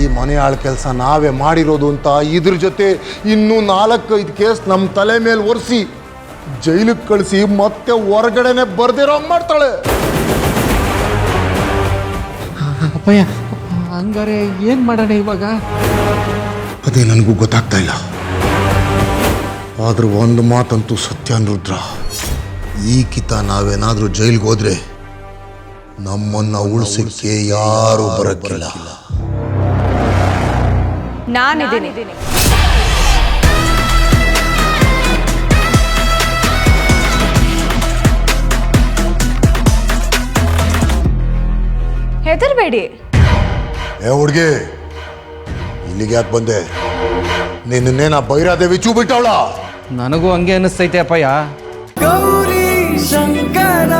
ಈ ಮನೆ ಆಳ್ ಕೆಲಸ ನಾವೇ ಮಾಡಿರೋದು ಅಂತ ಇದ್ರ ಜೊತೆ ಇನ್ನೂ ನಾಲ್ಕೈದು ಕೇಸ್ ನಮ್ಮ ತಲೆ ಮೇಲೆ ಒರೆಸಿ ಜೈಲಿಗೆ ಕಳಿಸಿ ಮತ್ತೆ ಹೊರಗಡೆನೆ ಬರ್ದಿರೋ ಮಾಡ್ತಾಳೆ. ಅಪ್ಪಯ್ಯ ಹಂಗಾರೆ ಏನು ಮಾಡೋಣ ಇವಾಗ? ಅದೇ ನನಗೂ ಗೊತ್ತಾಗ್ತಾ ಇಲ್ಲ. ಆದ್ರೆ ಒಂದು ಮಾತಂತೂ ಸತ್ಯ ರುದ್ರ ಈ ಕಿತ ನಾವೇನಾದ್ರೂ ಜೈಲಿಗೆ ಹೋದ್ರೆ ನಮ್ಮನ್ನ ಉಳಿಸಕ್ಕೆ ಯಾರು ಬರಕ್ಕಿಲ್ಲ. ನಾನಿದ್ದೀನಿ. ಹೆದರ್ಬೇಡಿ. ಏ ಹುಡ್ಗಿ ಇಲ್ಲಿಗೆ ಯಾಕೆ ಬಂದೆ? ನಿನ್ನೇನ ಬೈರಾದೇವಿ ಚೂ ಬಿಟ್ಟವಳ ನನಗೂ ಹಂಗೆ ಅನ್ನಿಸ್ತೈತೆ ಅಪ್ಪಯ್ಯ. ಗೌರಿ ಶಂಕರ.